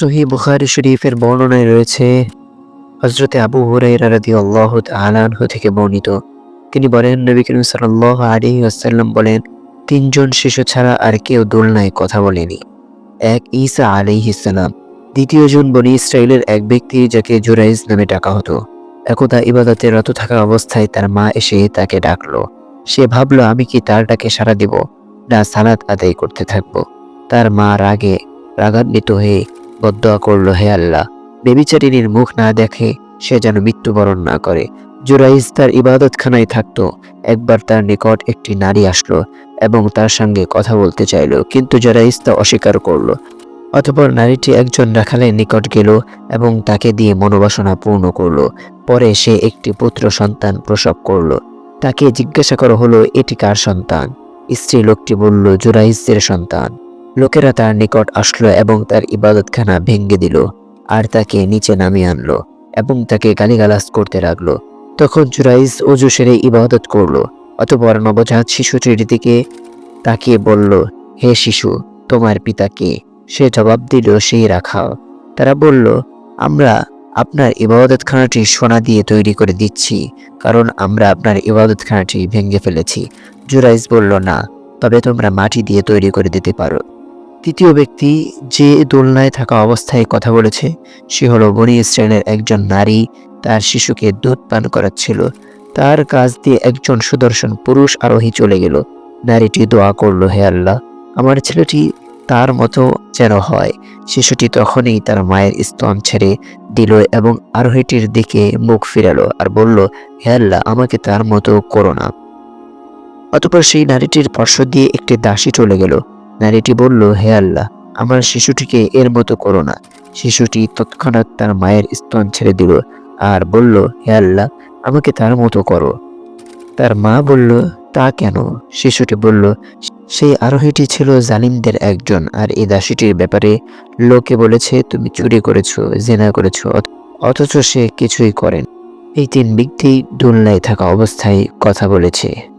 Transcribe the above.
সহি বুখারি শরীফের বর্ণনায় রয়েছে হজরতে আবু হুরাইরা রাদি আল্লাহ আলানহু থেকে বর্ণিত। তিনি বলেন, নবী করিম সাল্লাহ আলী আসাল্লাম বলেন, তিনজন শিশু ছাড়া আর কেউ দোলনায় কথা বলেনি। এক ঈসা আলাইহিসাল্লাম দ্বিতীয়জন বনি ইসরায়েলের এক ব্যক্তি যাকে জুরাইজ নামে ডাকা হতো। একদা ইবাদতে রত থাকা অবস্থায় তার মা এসে তাকে ডাকলো। সে ভাবলো, আমি কি তার ডাকে সাড়া দিব? না, সালাত আদায় করতে থাকব। তার মা রাগে, রাগান্বিত হয়ে বদয়া করল, হে আল্লাহ। বেবিচারিনীর মুখ না দেখে সে যেন মৃত্যুবরণ না করে। জুরাইজ তার ইবাদতখানায় থাকতো। একবার তার নিকট একটি নারী আসলো এবং তার সঙ্গে কথা বলতে চাইলো, কিন্তু জুরাইজ তা অস্বীকার করল। অতপর নারীটি একজন রাখালের নিকট গেল এবং তাকে দিয়ে মনোবাসনা পূর্ণ করল। পরে সে একটি পুত্র সন্তান প্রসব করল। তাকে জিজ্ঞাসা করা হলো, এটি কার সন্তান? স্ত্রী লোকটি বলল জুরাইজের সন্তান। লোকেরা তার নিকট আসলো এবং তার ইবাদতখানা ভেঙ্গে দিল আর তাকে নিচে নামিয়ে আনলো এবং তাকে গালিগালাজ করতে লাগল। তখন জুরাইজ অজু সেরে ইবাদত করল, অতপর নবজাত শিশুটির দিকে তাকিয়ে বলল, হে শিশু, তোমার পিতা কে? সে জবাব দিল, সেই রাখাও তারা বলল, আমরা আপনার ইবাদতখানাটি সোনা দিয়ে তৈরি করে দিচ্ছি, কারণ আমরা আপনার ইবাদতখানাটি ভেঙে ফেলেছি। জুরাইজ বলল, না, তবে তোমরা মাটি দিয়ে তৈরি করে দিতে পারো। তৃতীয় ব্যক্তি যে দোলনায় থাকা অবস্থায় কথা বলেছে, সে হলো বনি ইসরায়েলের একজন নারী। তার শিশুকে দুধ পান করাচ্ছিল। তার কাজ দিয়ে একজন সুদর্শন পুরুষ আরোহী চলে গেল। নারীটি দোয়া করল, হে আল্লাহ, আমার ছেলেটি তার মতো যেন হয়। শিশুটি তখনই তার মায়ের স্তন ছেড়ে দিল এবং আরোহীটির দিকে মুখ ফিরালো আর বলল, হে আল্লাহ, আমাকে তার মতো করো না। অতপর সেই নারীটির স্পর্শ দিয়ে একটি দাসী চলে গেল। নারীটি বলল, হে আল্লাহ, আমার শিশুটিকে এর মতো করো না। শিশুটি তৎক্ষণাৎ তার মায়ের স্তন ছেড়ে দিল আর বলল, হে আল্লাহ, আমাকে তার মতো করো। তার মা বলল, তা কেন? শিশুটি বলল, সেই আরোহীটি ছিল জালিমদের একজন আর এই দাসীটির ব্যাপারে লোকে বলেছে, তুমি চুরি করেছ, জেনা করেছ, অথ- অথচ সে কিছুই করেন। এই তিন ব্যক্তি দোলনায় থাকা অবস্থায় কথা বলেছে।